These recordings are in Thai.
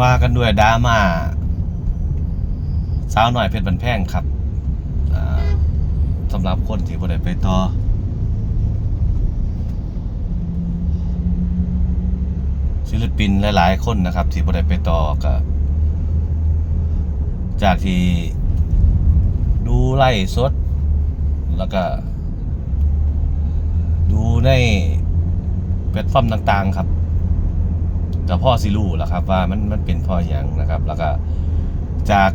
ว่ากันด้วยดราม่าสาวหน่อยเพชรบันแพงครับสำหรับคนที่บ่ได้ไปต่อศิลปินหลายๆ คนนะครับ ที่บ่ได้ไปต่อก็จากที่ดูไล่สด แล้วก็ ดูในแพลตฟอร์มต่าง ๆ ครับ แต่พ่อสิรู้แหละครับ ว่ามันมันเป็นพ่ออย่างนะครับ แล้วก็จาก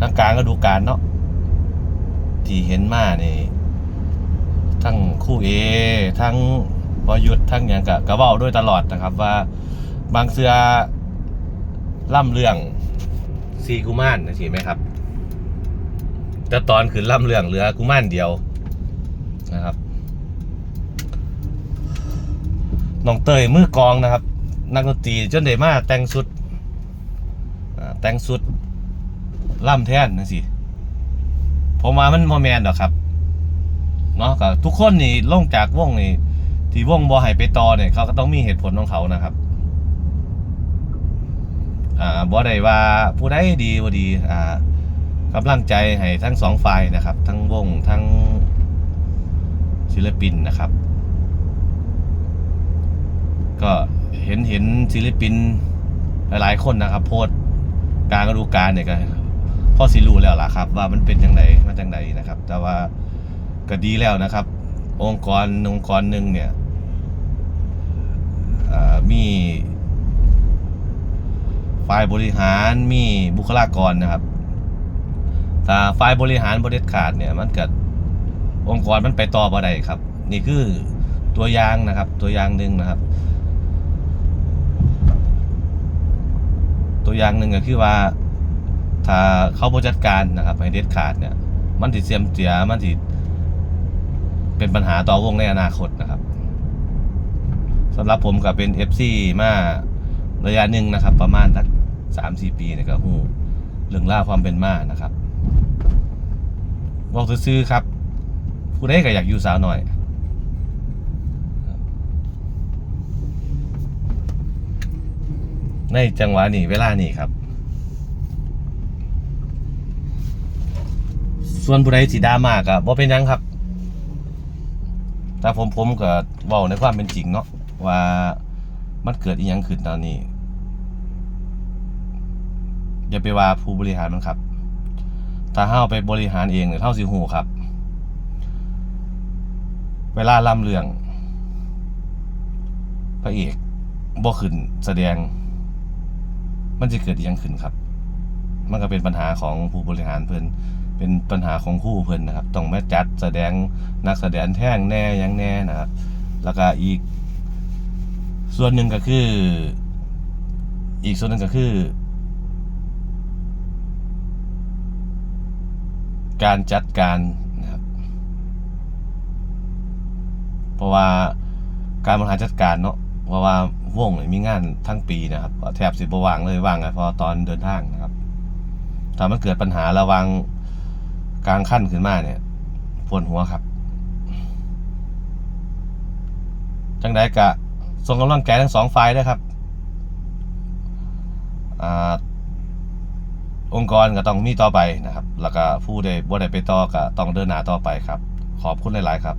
ทางกลางก็ดูการเนาะที่เห็นมานี่ทั้งคู่เอทั้งบอยุทธทั้งอย่างกะกะเว้าด้วยตลอดนะครับ ว่าบางเสือล่ำเรื่องซีกุมารนะสิไหมครับ แต่ตอนขึ้นล่ำเรื่องเหลือกุมารเดียวนะครับ น้องเตยมือกองนะครับ นักดนตรีจนได้มาแต่งสุดแต่งสุดล่ำแท่นนะสิผมว่ามันโมแมนดอกครับเนาะก็ทุกคนนี่ลงจากวงนี่ที่วงบอให้ไปต่อเนี่ยเขาก็ต้องมีเหตุผลของเขานะครับอ่าบ่ได้ว่าผู้ใดดีบ่ดีอ่ากำลังใจให้ทั้งสองฝ่ายนะครับ ทั้งวงทั้งศิลปินนะครับ ก็เห็นเห็นศิลปินหลายๆคนนะครับโพสกลารฤดูกาลเนี่ยก็พ่อสิรู้แล้วล่ะครับ ว่ามันเป็นจังไดมาจังไดนะครับ แต่ว่าก็ดีแล้วนะครับ องค์กรองค์กรหนึ่งเนี่ยมีฝ่ายบริหารมีบุคลากรนะครับถ้าฝ่ายบริหารบริขาดเนี่ยมันเกิดองค์กรมันไปต่อบ่ได้ครับ นี่คือตัวอย่างนะครับ ตัวอย่างหนึ่งนะครับ ตัวอย่างหนึ่งก็คือว่า ถ้าเขาบริจัดการนะครับให้เด็ดขาดเนี่ย มันติเสียมเสียมันติเป็นปัญหาต่อวงในอนาคตนะครับสำหรับผมก็เป็น FC มาระยะหนึ่งนะครับ ประมาณสักสามสี่ปีนี่ยก็หูเรื่องล่าความเป็นมานะครับบอกซื้อครับผู้ใดก็อยากอยู่สาวหน่อย ในจังหวะนี้เวลานี้ครับ ส่วนผู้ใดสีดามากอะบ่เป็นยังครับ แต่ผมผมก็เว้าในความเป็นจริงเนาะว่ามันเกิดอีหยังขึ้นตอนนี้ อย่าไปว่าผู้บริหารมันครับถ้าเฮาไปบริหารเองเนี่ยเท่าสิหูครับ เวลาล่ำเรื่องพระเอกบ่ขึ้นแสดง มันจะเกิดยังขึ้นครับ มันก็เป็นปัญหาของผู้บริหารเพิ่นเป็นปัญหาของคู่เพิ่นนะครับ ต้องมาจัดแสดงนักแสดงแท่งแน่ยังแน่นะครับ แล้วก็อีก ส่วนหนึ่งก็คือ อีกส่วนหนึ่งก็คือ การจัดการนะครับ เพราะว่าการบริหารจัดการเนาะ เพราะว่าวงมีงานทั้งปีนะครับแทบสิบว่างเลยว่างไงพอตอนเดินทางนะครับถ้ามันเกิดปัญหาระวังกลางขั้นขึ้นมาเนี่ยปวดหัวครับ จังใดกะส่งกำลังใจทั้งสองฝ่ายด้วยครับอองค์กรก็ต้องมีต่อไปนะครับ แล้วก็ผู้ใดบ่ได้ไปต่อก็ต้องเดินหน้าต่อไปครับ ขอบคุณหลาย ๆ ครับ